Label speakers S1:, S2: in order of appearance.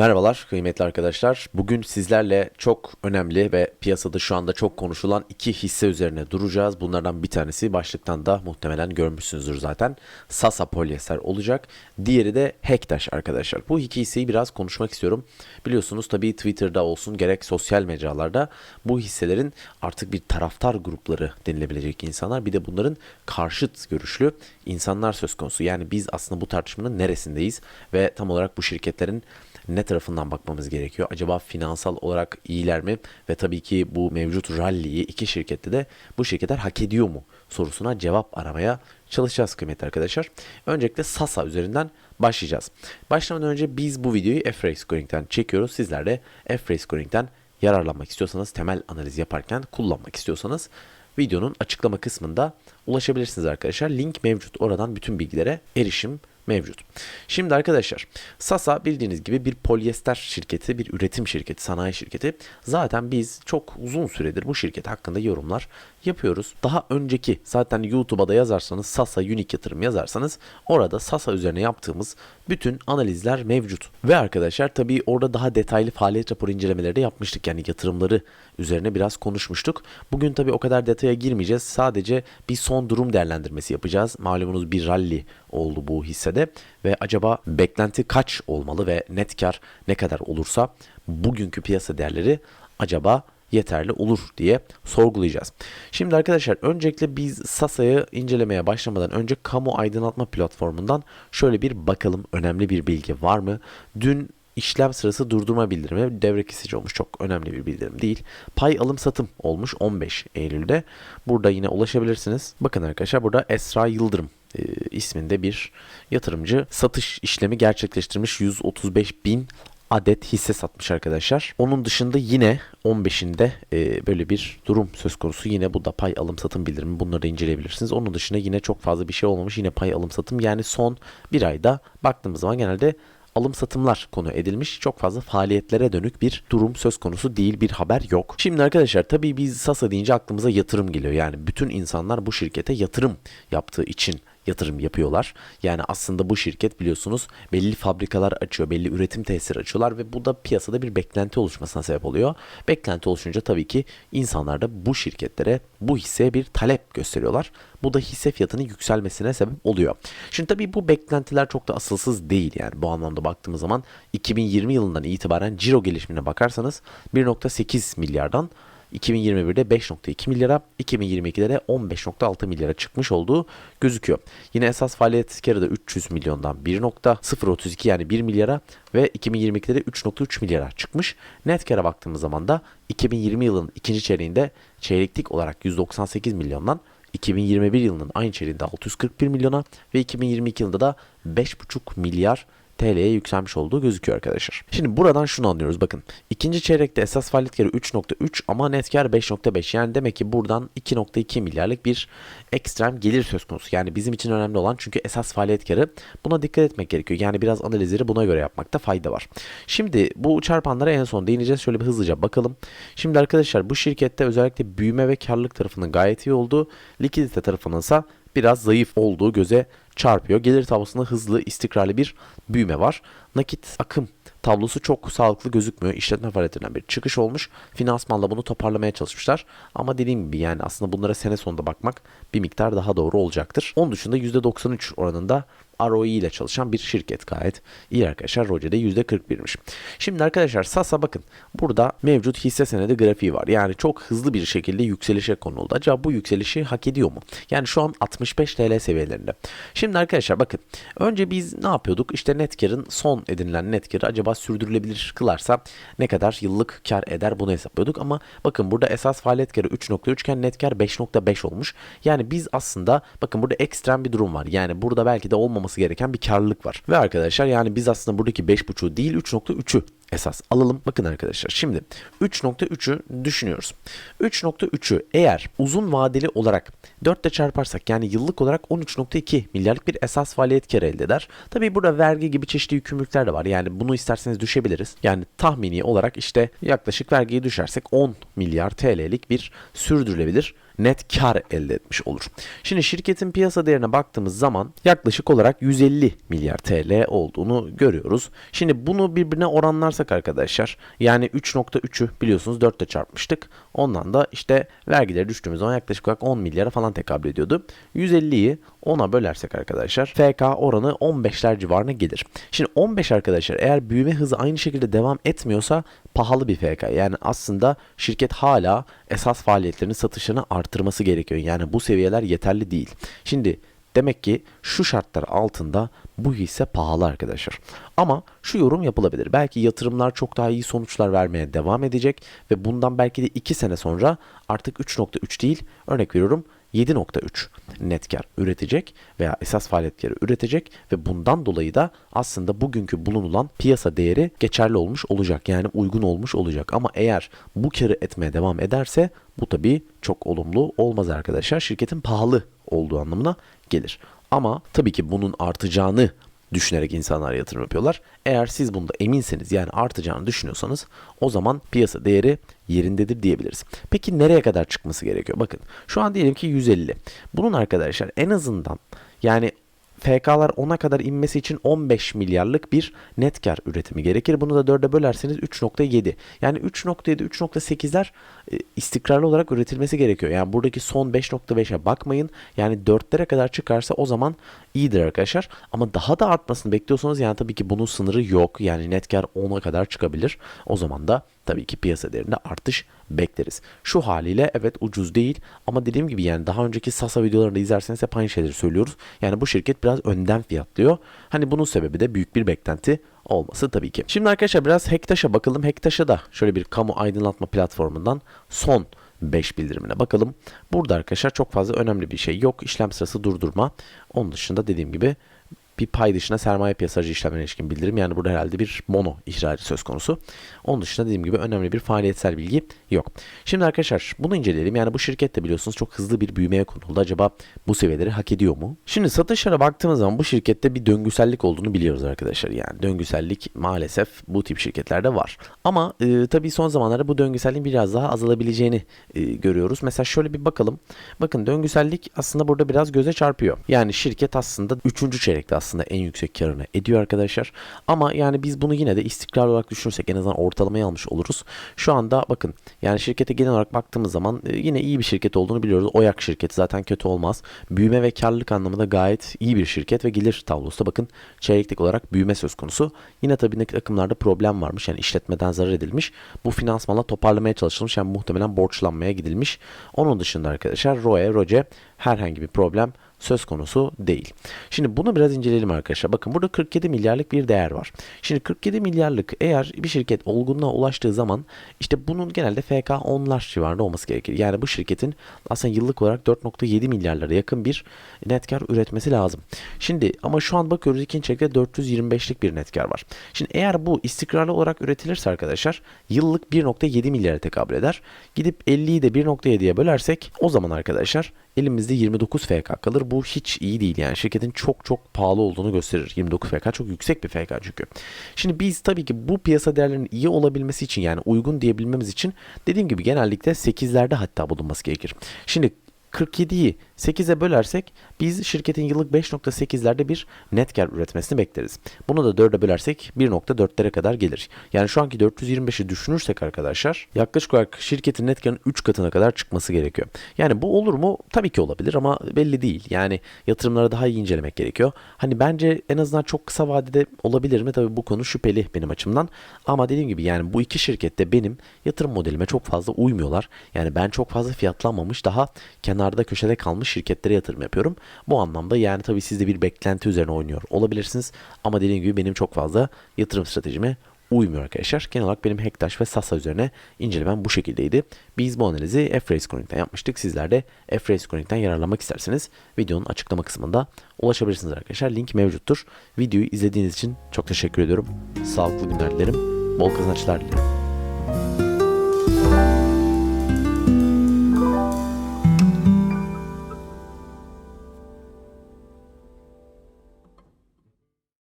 S1: Merhabalar kıymetli arkadaşlar. Bugün sizlerle çok önemli ve piyasada şu anda çok konuşulan iki hisse üzerine duracağız. Bunlardan bir tanesi başlıktan da muhtemelen görmüşsünüzdür zaten. Sasa Polyester olacak. Diğeri de Hektaş arkadaşlar. Bu iki hisseyi biraz konuşmak istiyorum. Biliyorsunuz tabii Twitter'da olsun gerek sosyal mecralarda bu hisselerin artık bir taraftar grupları denilebilecek insanlar. Bir de bunların karşıt görüşlü insanlar söz konusu. Yani biz aslında bu tartışmanın neresindeyiz ve tam olarak bu şirketlerin ne tarafından bakmamız gerekiyor? Acaba finansal olarak iyiler mi? Ve tabii ki bu mevcut rally'yi iki şirkette de bu şirketler hak ediyor mu? sorusuna cevap aramaya çalışacağız kıymetli arkadaşlar. Öncelikle Sasa üzerinden başlayacağız. Başlamadan önce biz bu videoyu F-Ray Scoring'den çekiyoruz. Sizler de F-Ray Scoring'den yararlanmak istiyorsanız, temel analiz yaparken kullanmak istiyorsanız videonun açıklama kısmında ulaşabilirsiniz arkadaşlar. Link mevcut. Oradan bütün bilgilere erişim mevcut. Şimdi arkadaşlar Sasa bildiğiniz gibi bir polyester şirketi, bir üretim şirketi, sanayi şirketi. Zaten biz çok uzun süredir bu şirket hakkında yorumlar yapıyoruz. Daha önceki zaten YouTube'a da yazarsanız Sasa Unique yatırım yazarsanız orada Sasa üzerine yaptığımız bütün analizler mevcut. Ve arkadaşlar tabii orada daha detaylı faaliyet raporu incelemeleri de yapmıştık. Yani yatırımları üzerine biraz konuşmuştuk. Bugün tabii o kadar detaya girmeyeceğiz. Sadece bir son durum değerlendirmesi yapacağız. Malumunuz bir rally oldu bu hissede ve acaba beklenti kaç olmalı ve net kar ne kadar olursa bugünkü piyasa değerleri acaba yeterli olur diye sorgulayacağız. Şimdi arkadaşlar öncelikle biz Sasa'yı incelemeye başlamadan önce kamu aydınlatma platformundan şöyle bir bakalım önemli bir bilgi var mı? Dün işlem sırası durdurma bildirimi devre kesici olmuş. Çok önemli bir bildirim değil. Pay alım satım olmuş 15 Eylül'de. Burada yine ulaşabilirsiniz. Bakın arkadaşlar burada Esra Yıldırım e, isminde bir yatırımcı satış işlemi gerçekleştirmiş 135 bin adet hisse satmış arkadaşlar. Onun dışında yine 15'inde e, böyle bir durum söz konusu. Yine bu da pay alım satım bildirimi. Bunları da inceleyebilirsiniz. Onun dışında yine çok fazla bir şey olmamış. Yine pay alım satım. Yani son bir ayda baktığımız zaman genelde alım satımlar konu edilmiş. Çok fazla faaliyetlere dönük bir durum söz konusu değil bir haber yok. Şimdi arkadaşlar tabii biz Sasa deyince aklımıza yatırım geliyor. Yani bütün insanlar bu şirkete yatırım yaptığı için yatırım yapıyorlar. Yani aslında bu şirket biliyorsunuz belli fabrikalar açıyor, belli üretim tesisleri açıyorlar ve bu da piyasada bir beklenti oluşmasına sebep oluyor. Beklenti oluşunca tabii ki insanlar da bu şirketlere, bu hisseye bir talep gösteriyorlar. Bu da hisse fiyatının yükselmesine sebep oluyor. Şimdi tabii bu beklentiler çok da asılsız değil yani bu anlamda baktığımız zaman 2020 yılından itibaren ciro gelişimine bakarsanız 1.8 milyardan 2021'de 5.2 milyara, 2022'de de 15.6 milyara çıkmış olduğu gözüküyor. Yine esas faaliyet karı da 300 milyondan 1.032 yani 1 milyara ve 2022'de de 3.3 milyara çıkmış. Net kara baktığımız zaman da 2020 yılının ikinci çeyreğinde çeyreklik olarak 198 milyondan 2021 yılının aynı çeyreğinde 641 milyona ve 2022 yılında da 5.5 milyar TL'ye yükselmiş olduğu gözüküyor arkadaşlar. Şimdi buradan şunu anlıyoruz bakın. ikinci çeyrekte esas faaliyet karı 3.3 ama net kar 5.5 yani demek ki buradan 2.2 milyarlık bir ekstrem gelir söz konusu. Yani bizim için önemli olan çünkü esas faaliyet karı buna dikkat etmek gerekiyor. Yani biraz analizleri buna göre yapmakta fayda var. Şimdi bu çarpanlara en son değineceğiz. Şöyle bir hızlıca bakalım. Şimdi arkadaşlar bu şirkette özellikle büyüme ve karlılık tarafının gayet iyi olduğu, likidite tarafının ise biraz zayıf olduğu göze çarpıyor. Gelir tablosunda hızlı, istikrarlı bir büyüme var. Nakit akım tablosu çok sağlıklı gözükmüyor. İşletme faaliyetlerinden bir çıkış olmuş. Finansmanla bunu toparlamaya çalışmışlar. Ama dediğim gibi yani aslında bunlara sene sonunda bakmak bir miktar daha doğru olacaktır. Onun dışında %93 oranında ROE ile çalışan bir şirket gayet iyi arkadaşlar. Roce'de %41'miş. Şimdi arkadaşlar Sasa bakın burada mevcut hisse senedi grafiği var. Yani çok hızlı bir şekilde yükselişe konuldu. Acaba bu yükselişi hak ediyor mu? Yani şu an 65 TL seviyelerinde. Şimdi arkadaşlar bakın önce biz ne yapıyorduk? İşte net karın son edinilen net karı acaba sürdürülebilir kılarsa ne kadar yıllık kar eder bunu hesaplıyorduk. Ama bakın burada esas faaliyet karı 3.3 iken net kar 5.5 olmuş. Yani biz aslında bakın burada ekstrem bir durum var. Yani burada belki de olmaması gereken bir karlılık var. Ve arkadaşlar yani biz aslında buradaki 5.5'u değil 3.3'ü esas alalım. Bakın arkadaşlar şimdi 3.3'ü düşünüyoruz. 3.3'ü eğer uzun vadeli olarak 4 ile çarparsak yani yıllık olarak 13.2 milyarlık bir esas faaliyet karı elde eder. Tabii burada vergi gibi çeşitli yükümlülükler de var. Yani bunu isterseniz düşebiliriz. Yani tahmini olarak işte yaklaşık vergiyi düşersek 10 milyar TL'lik bir sürdürülebilir net kar elde etmiş olur. Şimdi şirketin piyasa değerine baktığımız zaman yaklaşık olarak 150 milyar TL olduğunu görüyoruz. Şimdi bunu birbirine oranlarsak arkadaşlar yani 3.3'ü biliyorsunuz 4 ile çarpmıştık. Ondan da işte vergileri düştüğümüz zaman yaklaşık olarak 10 milyara falan tekabül ediyordu. 150'yi 10'a bölersek arkadaşlar FK oranı 15'ler civarına gelir. Şimdi 15 arkadaşlar eğer büyüme hızı aynı şekilde devam etmiyorsa pahalı bir FK. Yani aslında şirket hala esas faaliyetlerini satışını artırması gerekiyor. Yani bu seviyeler yeterli değil. Şimdi demek ki şu şartlar altında bu hisse pahalı arkadaşlar. Ama şu yorum yapılabilir. Belki yatırımlar çok daha iyi sonuçlar vermeye devam edecek ve bundan belki de 2 sene sonra artık 3.3 değil örnek veriyorum 7.3 net kar üretecek veya esas faaliyet karı üretecek ve bundan dolayı da aslında bugünkü bulunulan piyasa değeri geçerli olmuş olacak. Yani uygun olmuş olacak. Ama eğer bu karı etmeye devam ederse bu tabii çok olumlu olmaz arkadaşlar. Şirketin pahalı olduğu anlamına gelir. Ama tabii ki bunun artacağını düşünerek insanlar yatırım yapıyorlar. Eğer siz bunda eminseniz yani artacağını düşünüyorsanız o zaman piyasa değeri yerindedir diyebiliriz. Peki nereye kadar çıkması gerekiyor? Bakın şu an diyelim ki 150. Bunun arkadaşlar en azından yani FK'lar 10'a kadar inmesi için 15 milyarlık bir net kar üretimi gerekir. Bunu da 4'e bölerseniz 3.7. Yani 3.7, 3.8'ler e, istikrarlı olarak üretilmesi gerekiyor. Yani buradaki son 5.5'e bakmayın. Yani 4'lere kadar çıkarsa o zaman iyidir arkadaşlar. Ama daha da artmasını bekliyorsanız yani tabii ki bunun sınırı yok. Yani net kar 10'a kadar çıkabilir. O zaman da tabii ki piyasa değerinde artış bekleriz. Şu haliyle evet ucuz değil ama dediğim gibi yani daha önceki Sasa videolarında izlerseniz hep aynı şeyleri söylüyoruz. Yani bu şirket biraz önden fiyatlıyor. Hani bunun sebebi de büyük bir beklenti olması tabii ki. Şimdi arkadaşlar biraz Hektaş'a bakalım. Hektaş'a da şöyle bir kamu aydınlatma platformundan son 5 bildirimine bakalım. Burada arkadaşlar çok fazla önemli bir şey yok. İşlem sırası durdurma. Onun dışında dediğim gibi bir pay dışına sermaye piyasacı işlemlerine ilişkin bildirim. Yani burada herhalde bir mono ihracı söz konusu. Onun dışında dediğim gibi önemli bir faaliyetsel bilgi yok. Şimdi arkadaşlar bunu inceleyelim. Yani bu şirket de biliyorsunuz çok hızlı bir büyümeye konuldu. Acaba bu seviyeleri hak ediyor mu? Şimdi satışlara baktığımız zaman bu şirkette bir döngüsellik olduğunu biliyoruz arkadaşlar. Yani döngüsellik maalesef bu tip şirketlerde var. Ama e, tabii son zamanlarda bu döngüselliğin biraz daha azalabileceğini e, görüyoruz. Mesela şöyle bir bakalım. Bakın döngüsellik aslında burada biraz göze çarpıyor. Yani şirket aslında 3. çeyrekte aslında en yüksek karını ediyor arkadaşlar. Ama yani biz bunu yine de istikrarlı olarak düşünürsek en azından ortalamayı almış oluruz. Şu anda bakın yani şirkete genel olarak baktığımız zaman e, yine iyi bir şirket olduğunu biliyoruz. Oyak şirketi zaten kötü olmaz. Büyüme ve karlılık anlamında gayet iyi bir şirket ve gelir tablosu da bakın çeyreklik olarak büyüme söz konusu. Yine tabii ne akımlarda problem varmış. Yani işletmeden zarar edilmiş. Bu finansmanla toparlamaya çalışılmış. Yani muhtemelen borçlanmaya gidilmiş. Onun dışında arkadaşlar ROE, ROCE herhangi bir problem söz konusu değil. Şimdi bunu biraz inceleyelim arkadaşlar. Bakın burada 47 milyarlık bir değer var. Şimdi 47 milyarlık eğer bir şirket olgunluğa ulaştığı zaman işte bunun genelde FK 10'lar civarında olması gerekir. Yani bu şirketin aslında yıllık olarak 4.7 milyarlara yakın bir net kar üretmesi lazım. Şimdi ama şu an bakıyoruz ikinci çeyrekte 425'lik bir net kar var. Şimdi eğer bu istikrarlı olarak üretilirse arkadaşlar yıllık 1.7 milyara tekabül eder. Gidip 50'yi de 1.7'ye bölersek o zaman arkadaşlar elimizde 29 FK kalır. Bu hiç iyi değil yani şirketin çok çok pahalı olduğunu gösterir. 29 FK çok yüksek bir FK çünkü. Şimdi biz tabii ki bu piyasa değerlerinin iyi olabilmesi için yani uygun diyebilmemiz için dediğim gibi genellikle 8'lerde hatta bulunması gerekir. Şimdi 47'yi 8'e bölersek biz şirketin yıllık 5.8'lerde bir net kar üretmesini bekleriz. Bunu da 4'e bölersek 1.4'lere kadar gelir. Yani şu anki 425'i düşünürsek arkadaşlar yaklaşık olarak şirketin net karının 3 katına kadar çıkması gerekiyor. Yani bu olur mu? Tabii ki olabilir ama belli değil. Yani yatırımları daha iyi incelemek gerekiyor. Hani bence en azından çok kısa vadede olabilir mi? Tabii bu konu şüpheli benim açımdan. Ama dediğim gibi yani bu iki şirkette benim yatırım modelime çok fazla uymuyorlar. Yani ben çok fazla fiyatlanmamış daha kenarda köşede kalmış şirketlere yatırım yapıyorum. Bu anlamda yani tabii siz de bir beklenti üzerine oynuyor olabilirsiniz. Ama dediğim gibi benim çok fazla yatırım stratejime uymuyor arkadaşlar. Genel olarak benim Hektaş ve Sasa üzerine incelemem bu şekildeydi. Biz bu analizi F-Race Connect'ten yapmıştık. Sizler de F-Race Connect'ten yararlanmak isterseniz videonun açıklama kısmında ulaşabilirsiniz arkadaşlar. Link mevcuttur. Videoyu izlediğiniz için çok teşekkür ediyorum. Sağlıklı günler dilerim. Bol kazançlar diliyorum.